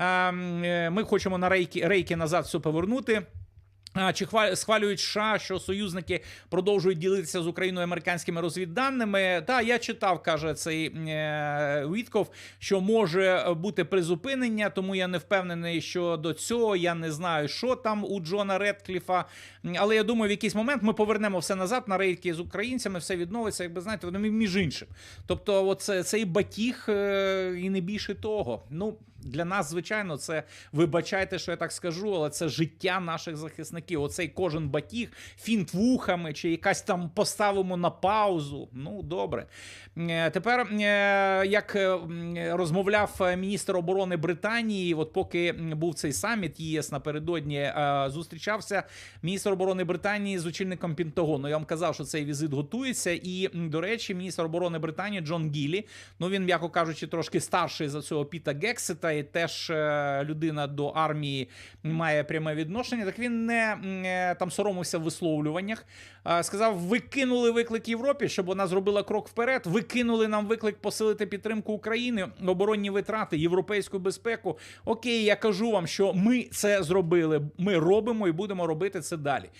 ем, е, Ми хочемо на рейки, рейки назад все повернути. Чи хва- схвалюють США, що союзники продовжують ділитися з Україною американськими розвідданими? Та я читав, каже цей е, Вітков, що може бути призупинення, тому я не впевнений щодо цього. Я не знаю, що там у Джона Редкліфа. Але я думаю, в якийсь момент ми повернемо все назад на рейки з українцями, все відновиться, якби знаєте, вони між іншим. Тобто, оце цей батіг е, і не більше того. Ну для нас, звичайно, це вибачайте, що я так скажу, але це життя наших захисників. Оцей кожен батіг, фінт вухами, чи якась там поставимо на паузу. Ну добре. Е, Тепер, е, як е, розмовляв міністр оборони Британії, от поки був цей саміт ЄС напередодні, зустрічався міністр оборони Британії з очільником Пентагону. Я вам казав, що цей візит готується. І, до речі, міністр оборони Британії Джон Гілі. Ну він, м'яко кажучи, трошки старший за цього Піта Гексета, і теж людина до армії має пряме відношення. Так він не е, там соромився в висловлюваннях. Сказав: ви кинули виклик Європі, щоб вона зробила крок вперед. Ви кинули нам виклик посилити підтримку України, оборонні витрати, європейську безпеку. Окей, я кажу вам, що ми це зробили. Ми робимо і будемо робити це далі.